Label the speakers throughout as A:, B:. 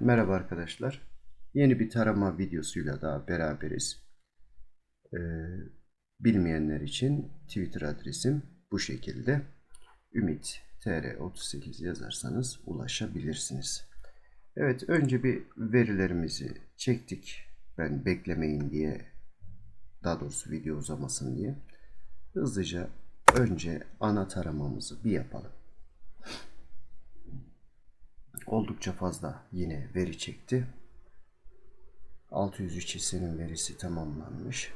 A: Merhaba arkadaşlar. Yeni bir tarama videosuyla daha beraberiz. Ee, bilmeyenler için Twitter adresim bu şekilde. Ümit TR38 yazarsanız ulaşabilirsiniz. Evet önce bir verilerimizi çektik. Ben beklemeyin diye daha doğrusu video uzamasın diye. Hızlıca önce ana taramamızı bir yapalım. Oldukça fazla yine veri çekti. 603 hissenin verisi tamamlanmış.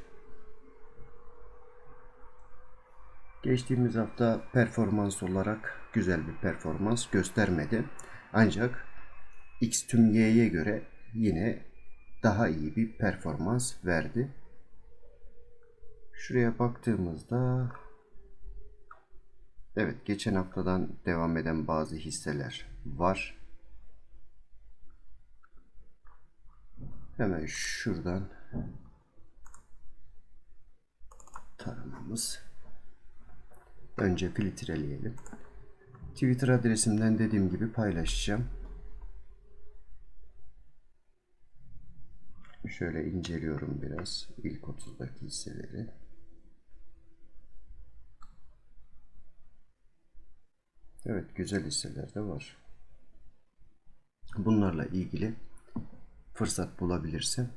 A: Geçtiğimiz hafta performans olarak güzel bir performans göstermedi. Ancak X tüm Y'ye göre yine daha iyi bir performans verdi. Şuraya baktığımızda evet geçen haftadan devam eden bazı hisseler var. Hemen şuradan taramamız. Önce filtreleyelim. Twitter adresimden dediğim gibi paylaşacağım. Şöyle inceliyorum biraz ilk 30'daki hisseleri. Evet güzel hisseler de var. Bunlarla ilgili fırsat bulabilirsem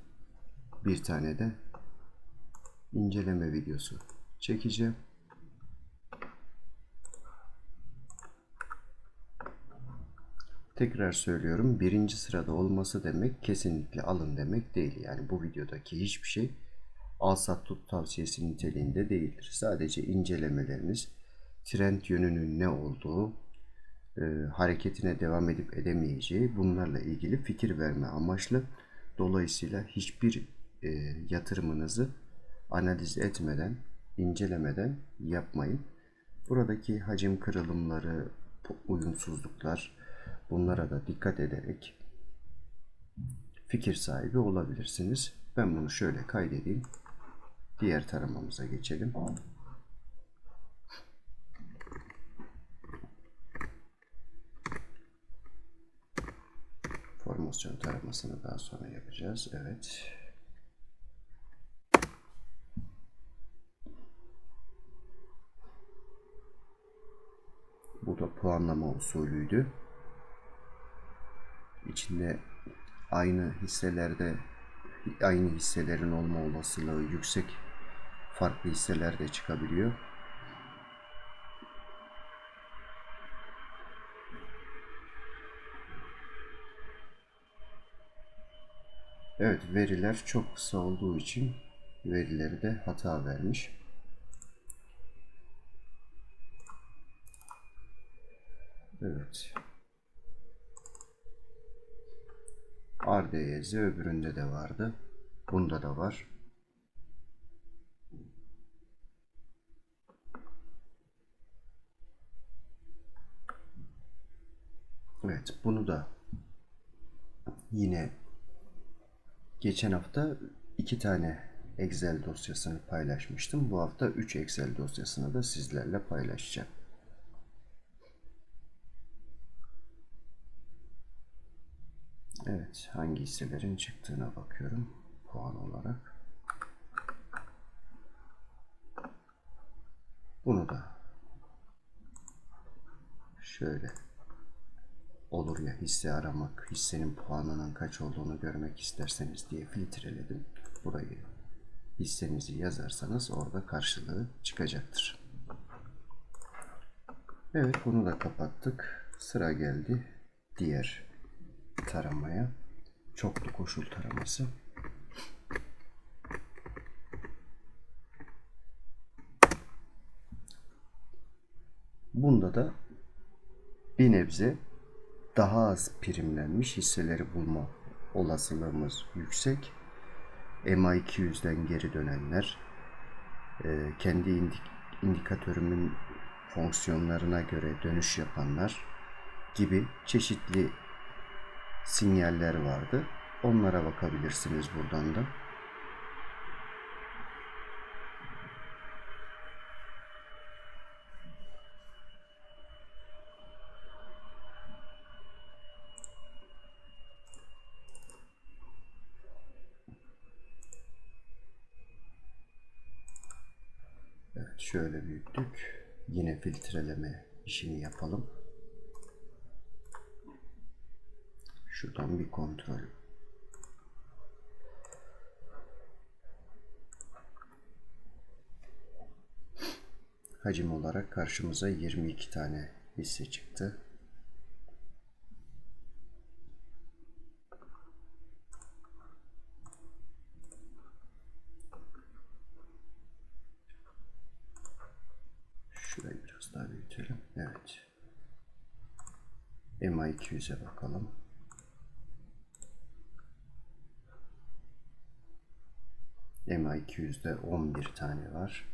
A: bir tane de inceleme videosu çekeceğim. Tekrar söylüyorum birinci sırada olması demek kesinlikle alın demek değil. Yani bu videodaki hiçbir şey al sat tut tavsiyesi niteliğinde değildir. Sadece incelemeleriniz trend yönünün ne olduğu, e, hareketine devam edip edemeyeceği bunlarla ilgili fikir verme amaçlı. Dolayısıyla hiçbir e, yatırımınızı analiz etmeden, incelemeden yapmayın. Buradaki hacim kırılımları, uyumsuzluklar bunlara da dikkat ederek fikir sahibi olabilirsiniz. Ben bunu şöyle kaydedeyim. Diğer taramamıza geçelim. Formasyon taramasını daha sonra yapacağız. Evet. Bu da puanlama usulüydü. İçinde aynı hisselerde aynı hisselerin olma olasılığı yüksek farklı hisseler de çıkabiliyor. Evet veriler çok kısa olduğu için verileri de hata vermiş. Evet. RDYZ öbüründe de vardı. Bunda da var. Evet bunu da yine geçen hafta iki tane Excel dosyasını paylaşmıştım. Bu hafta 3 Excel dosyasını da sizlerle paylaşacağım. Evet, hangi hisselerin çıktığına bakıyorum puan olarak. Bunu da şöyle olur ya hisse aramak, hissenin puanının kaç olduğunu görmek isterseniz diye filtreledim. Burayı hissenizi yazarsanız orada karşılığı çıkacaktır. Evet bunu da kapattık. Sıra geldi diğer taramaya. Çoklu koşul taraması. Bunda da bir nebze daha az primlenmiş hisseleri bulma olasılığımız yüksek. MA200'den geri dönenler, e, kendi indik indikatörümün fonksiyonlarına göre dönüş yapanlar gibi çeşitli sinyaller vardı. Onlara bakabilirsiniz buradan da. Evet şöyle büyüttük. Yine filtreleme işini yapalım. Şuradan bir kontrol. Hacim olarak karşımıza 22 tane hisse çıktı. Şurayı biraz daha Evet. MA200'e bakalım. MA200'de 11 tane var.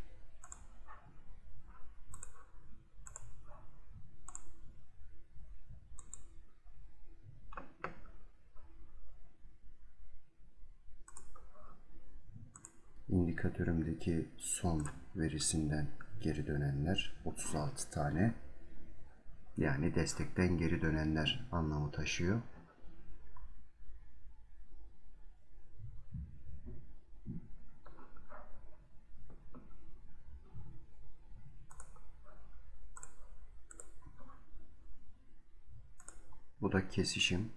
A: İndikatörümdeki son verisinden geri dönenler 36 tane. Yani destekten geri dönenler anlamı taşıyor. Bu da kesişim.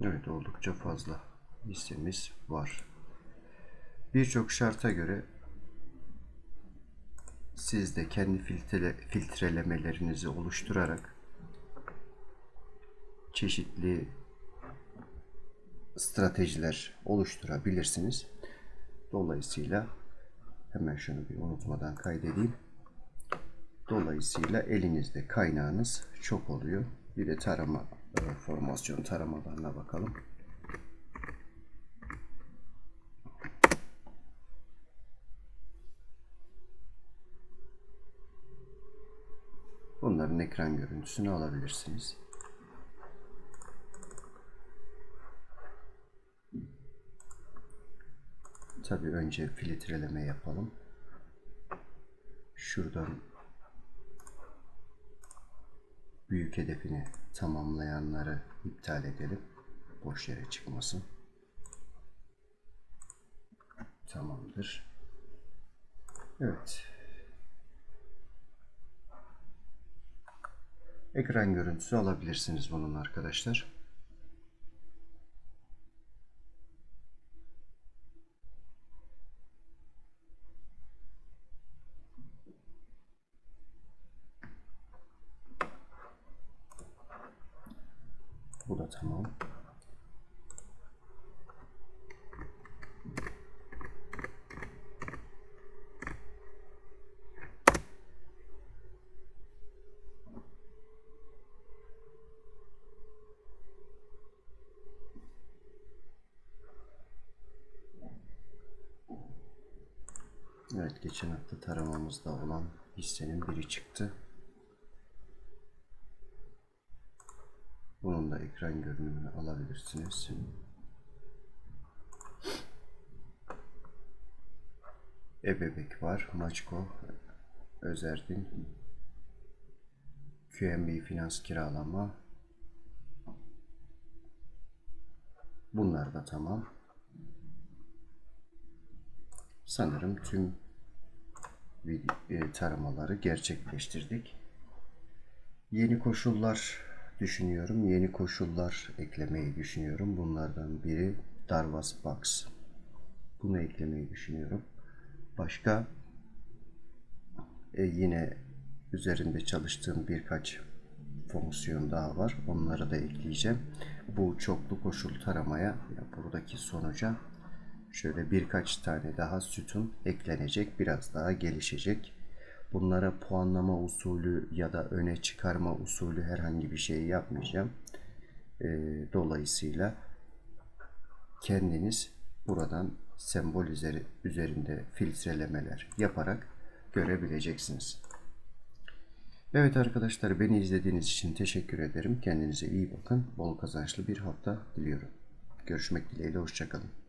A: Evet oldukça fazla hissemiz var. Birçok şarta göre siz de kendi filtre, filtrelemelerinizi oluşturarak çeşitli stratejiler oluşturabilirsiniz. Dolayısıyla hemen şunu bir unutmadan kaydedeyim. Dolayısıyla elinizde kaynağınız çok oluyor. Bir de tarama e, formasyon taramalarına bakalım. Bunların ekran görüntüsünü alabilirsiniz. Tabii önce filtreleme yapalım. Şuradan büyük hedefini tamamlayanları iptal edelim. Boş yere çıkmasın. Tamamdır. Evet. Ekran görüntüsü alabilirsiniz bunun arkadaşlar. Bu da tamam. Evet geçen hafta taramamızda olan hissenin biri çıktı. Bunun da ekran görünümünü alabilirsiniz. Ebebek var. Maçko, Özerdin, QNB Finans Kiralama. Bunlar da tamam. Sanırım tüm taramaları gerçekleştirdik. Yeni koşullar düşünüyorum. Yeni koşullar eklemeyi düşünüyorum. Bunlardan biri Darvas Box. Bunu eklemeyi düşünüyorum. Başka e, yine üzerinde çalıştığım birkaç fonksiyon daha var. Onları da ekleyeceğim. Bu çoklu koşul taramaya ya buradaki sonuca şöyle birkaç tane daha sütun eklenecek. Biraz daha gelişecek. Bunlara puanlama usulü ya da öne çıkarma usulü herhangi bir şey yapmayacağım. E, dolayısıyla kendiniz buradan sembol üzeri, üzerinde filtrelemeler yaparak görebileceksiniz. Evet arkadaşlar beni izlediğiniz için teşekkür ederim. Kendinize iyi bakın. Bol kazançlı bir hafta diliyorum. Görüşmek dileğiyle. Hoşçakalın.